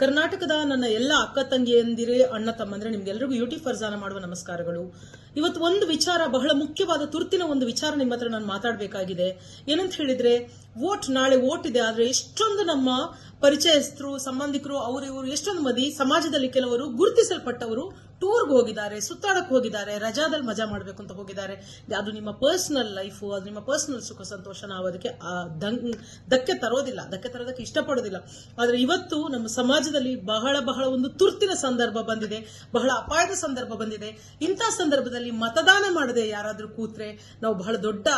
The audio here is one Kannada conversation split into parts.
ಕರ್ನಾಟಕದ ನನ್ನ ಎಲ್ಲ ಅಕ್ಕ ತಂಗಿಯಂದಿರೇ, ಅಣ್ಣ ತಮ್ಮಂದ್ರೆ, ನಿಮ್ಗೆಲ್ರಿಗೂ ಯೂಟಿ ಫರ್ಜಾನ ಮಾಡುವ ನಮಸ್ಕಾರಗಳು. ಇವತ್ತು ಒಂದು ವಿಚಾರ, ಬಹಳ ಮುಖ್ಯವಾದ ತುರ್ತಿನ ಒಂದು ವಿಚಾರ ನಿಮ್ಮ ಹತ್ರ ನಾನು ಮಾತಾಡಬೇಕಾಗಿದೆ. ಏನಂತ ಹೇಳಿದ್ರೆ, ವೋಟ್ ನಾಳೆ ವೋಟ್ ಇದೆ, ಆದ್ರೆ ಎಷ್ಟೊಂದು ನಮ್ಮ ಪರಿಚಯಸ್ಥರು, ಸಂಬಂಧಿಕರು ಅವರು ಇವರು ಎಷ್ಟೊಂದು ಮದಿ, ಸಮಾಜದಲ್ಲಿ ಕೆಲವರು ಗುರುತಿಸಲ್ಪಟ್ಟವರು ಟೂರ್ಗೆ ಹೋಗಿದ್ದಾರೆ ಸುತ್ತಾಡಕ್ಕೆ ಹೋಗಿದ್ದಾರೆ, ರಜಾದಲ್ಲಿ ಮಜಾ ಮಾಡಬೇಕು ಅಂತ ಹೋಗಿದ್ದಾರೆ. ಅದು ನಿಮ್ಮ ಪರ್ಸನಲ್ ಲೈಫು ಅದು ನಿಮ್ಮ ಪರ್ಸನಲ್ ಸುಖ ಸಂತೋಷ ನಾವು ಅದಕ್ಕೆ ಧಕ್ಕೆ ತರೋದಿಲ್ಲ ಧಕ್ಕೆ ತರೋದಕ್ಕೆ ಇಷ್ಟಪಡೋದಿಲ್ಲ. ಆದರೆ ಇವತ್ತು ನಮ್ಮ ಸಮಾಜದಲ್ಲಿ ಬಹಳ ಬಹಳ ಒಂದು ತುರ್ತಿನ ಸಂದರ್ಭ ಬಂದಿದೆ, ಬಹಳ ಅಪಾಯದ ಸಂದರ್ಭ ಬಂದಿದೆ. ಇಂಥ ಸಂದರ್ಭದಲ್ಲಿ ಮತದಾನ ಮಾಡದೆ ಯಾರಾದರೂ ಕೂತ್ರೆ ನಾವು ಬಹಳ ದೊಡ್ಡ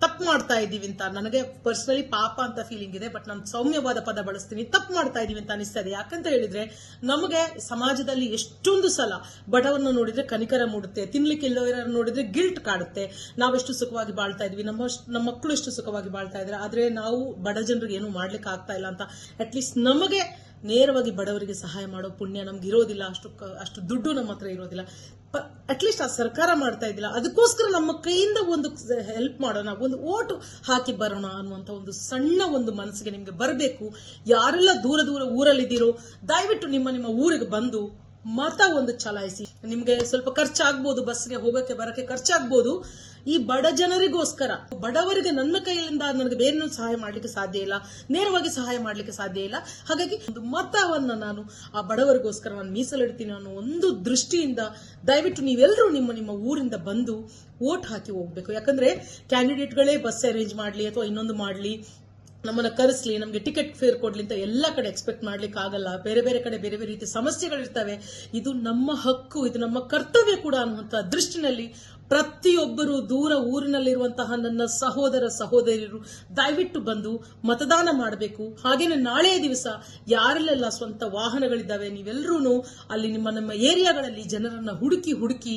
ತಪ್ಪು ಮಾಡ್ತಾ ಇದ್ದೀವಿ ಅಂತ. ನನಗೆ ಪರ್ಸನಲಿ ಪಾಪ ಅಂತ ಫೀಲಿಂಗ್ ಇದೆ ಬಟ್ ನಾನು ಸೌಮ್ಯವಾದ ಪದ ಬಳಸ್ತೀನಿ. ತಪ್ಪು ಮಾಡ್ತಾ ಇದ್ದೀವಿ ಅಂತ ಅನಿಸ್ತಾ ಇದೆ. ಯಾಕಂತ ಹೇಳಿದ್ರೆ, ನಮಗೆ ಸಮಾಜದಲ್ಲಿ ಎಷ್ಟೊಂದು ಸಲ ಬಡವನ್ನು ನೋಡಿದ್ರೆ ಕನಿಕರ ಮೂಡುತ್ತೆ, ತಿನ್ಲಿಕ್ಕೆ ಇಲ್ಲವರನ್ನ ನೋಡಿದ್ರೆ ಗಿಲ್ಟ್ ಕಾಡುತ್ತೆ. ನಾವೆಷ್ಟು ಸುಖವಾಗಿ ಬಾಳ್ತಾ ಇದ್ವಿ, ನಮ್ಮ ನಮ್ಮ ಮಕ್ಕಳು ಎಷ್ಟು ಸುಖವಾಗಿ ಬಾಳ್ತಾ ಇದ್ರೆ, ಆದ್ರೆ ನಾವು ಬಡ ಜನರಿಗೆ ಏನು ಮಾಡ್ಲಿಕ್ಕೆ ಆಗ್ತಾ ಇಲ್ಲ ಅಂತ. ಅಟ್ಲೀಸ್ಟ್ ನಮಗೆ ನೇರವಾಗಿ ಬಡವರಿಗೆ ಸಹಾಯ ಮಾಡೋ ಪುಣ್ಯ ನಮ್ಗೆ ಇರೋದಿಲ್ಲ ಅಷ್ಟು ಅಷ್ಟು ದುಡ್ಡು ನಮ್ಮ ಹತ್ರ ಇರೋದಿಲ್ಲ. ಅಟ್ಲೀಸ್ಟ್ ಆ ಸರ್ಕಾರ ಮಾಡ್ತಾ ಇದ್ದಿಲ್ಲ. ಅದಕ್ಕೋಸ್ಕರ ನಮ್ಮ ಕೈಯಿಂದ ಒಂದು ಹೆಲ್ಪ್ ಮಾಡೋಣ, ಒಂದು ಓಟು ಹಾಕಿ ಬರೋಣ ಅನ್ನುವಂಥ ಒಂದು ಸಣ್ಣ ಒಂದು ಮನಸ್ಸಿಗೆ ನಿಮ್ಗೆ ಬರಬೇಕು. ಯಾರೆಲ್ಲ ದೂರ ದೂರ ಊರಲ್ಲಿದ್ದೀರೋ, ದಯವಿಟ್ಟು ನಿಮ್ಮ ನಿಮ್ಮ ಊರಿಗೆ ಬಂದು ಮತ ಒಂದು ಚಲಾಯಿಸಿ. ನಿಮ್ಗೆ ಸ್ವಲ್ಪ ಖರ್ಚಾಗ್ಬೋದು ಬಸ್ಗೆ ಹೋಗಕ್ಕೆ ಬರಕ್ಕೆ ಖರ್ಚಾಗ್ಬೋದು. ಈ ಬಡ ಜನರಿಗೋಸ್ಕರ, ಬಡವರಿಗೆ ನನ್ನ ಕೈಯಿಂದ ನನಗೆ ಬೇರೆ ಸಹಾಯ ಮಾಡ್ಲಿಕ್ಕೆ ಸಾಧ್ಯ ಇಲ್ಲ, ನೇರವಾಗಿ ಸಹಾಯ ಮಾಡ್ಲಿಕ್ಕೆ ಸಾಧ್ಯ ಇಲ್ಲ. ಹಾಗಾಗಿ ಒಂದು ಮತವನ್ನ ನಾನು ಆ ಬಡವರಿಗೋಸ್ಕರ ನಾನು ಮೀಸಲಿಡ್ತೀನಿ ಅನ್ನೋ ಒಂದು ದೃಷ್ಟಿಯಿಂದ ದಯವಿಟ್ಟು ನೀವೆಲ್ಲರೂ ನಿಮ್ಮ ನಿಮ್ಮ ಊರಿಂದ ಬಂದು ವೋಟ್ ಹಾಕಿ ಹೋಗ್ಬೇಕು. ಯಾಕಂದ್ರೆ ಕ್ಯಾಂಡಿಡೇಟ್ಗಳೇ ಬಸ್ ಅರೇಂಜ್ ಮಾಡ್ಲಿ ಅಥವಾ ಇನ್ನೊಂದು ಮಾಡ್ಲಿ, ನಮ್ಮನ್ನ ಕರೆಸ್ಲಿ, ನಮಗೆ ಟಿಕೆಟ್ ಫೇರ್ ಕೊಡ್ಲಿ ಅಂತ ಎಲ್ಲ ಕಡೆ ಎಕ್ಸ್ಪೆಕ್ಟ್ ಮಾಡ್ಲಿಕ್ಕೆ ಆಗಲ್ಲ. ಬೇರೆ ಬೇರೆ ಕಡೆ ಬೇರೆ ಬೇರೆ ರೀತಿ ಸಮಸ್ಯೆಗಳಿರ್ತವೆ. ಇದು ನಮ್ಮ ಹಕ್ಕು, ಇದು ನಮ್ಮ ಕರ್ತವ್ಯ ಕೂಡ ಅನ್ನುವಂಥ ದೃಷ್ಟಿನಲ್ಲಿ ಪ್ರತಿಯೊಬ್ಬರು ದೂರ ಊರಿನಲ್ಲಿರುವಂತಹ ನನ್ನ ಸಹೋದರ ಸಹೋದರಿಯರು ದಯವಿಟ್ಟು ಬಂದು ಮತದಾನ ಮಾಡಬೇಕು. ಹಾಗೇನೆ ನಾಳೆಯ ದಿವಸ ಯಾರಲ್ಲೆಲ್ಲ ಸ್ವಂತ ವಾಹನಗಳಿದ್ದಾವೆ ನೀವೆಲ್ಲರೂ ಅಲ್ಲಿ ನಿಮ್ಮ ನಮ್ಮ ಏರಿಯಾಗಳಲ್ಲಿ ಜನರನ್ನ ಹುಡುಕಿ ಹುಡುಕಿ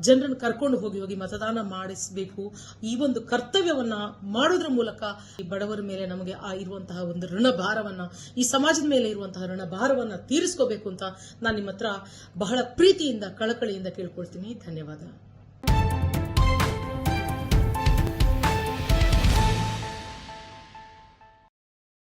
ಜನರನ್ನು ಕರ್ಕೊಂಡು ಹೋಗಿ ಹೋಗಿ ಮತದಾನ ಮಾಡಿಸಬೇಕು. ಈ ಒಂದು ಕರ್ತವ್ಯವನ್ನ ಮಾಡೋದ್ರ ಮೂಲಕ ಈ ಬಡವರ ಮೇಲೆ ನಮಗೆ ಆ ಇರುವಂತಹ ಒಂದು ಋಣ ಭಾರವನ್ನ, ಈ ಸಮಾಜದ ಮೇಲೆ ಇರುವಂತಹ ಋಣ ಭಾರವನ್ನ ತೀರಿಸ್ಕೋಬೇಕು ಅಂತ ನಾನು ನಿಮ್ಮ ಹತ್ರ ಬಹಳ ಪ್ರೀತಿಯಿಂದ, ಕಳಕಳಿಯಿಂದ ಕೇಳ್ಕೊಳ್ತೀನಿ. ಧನ್ಯವಾದ.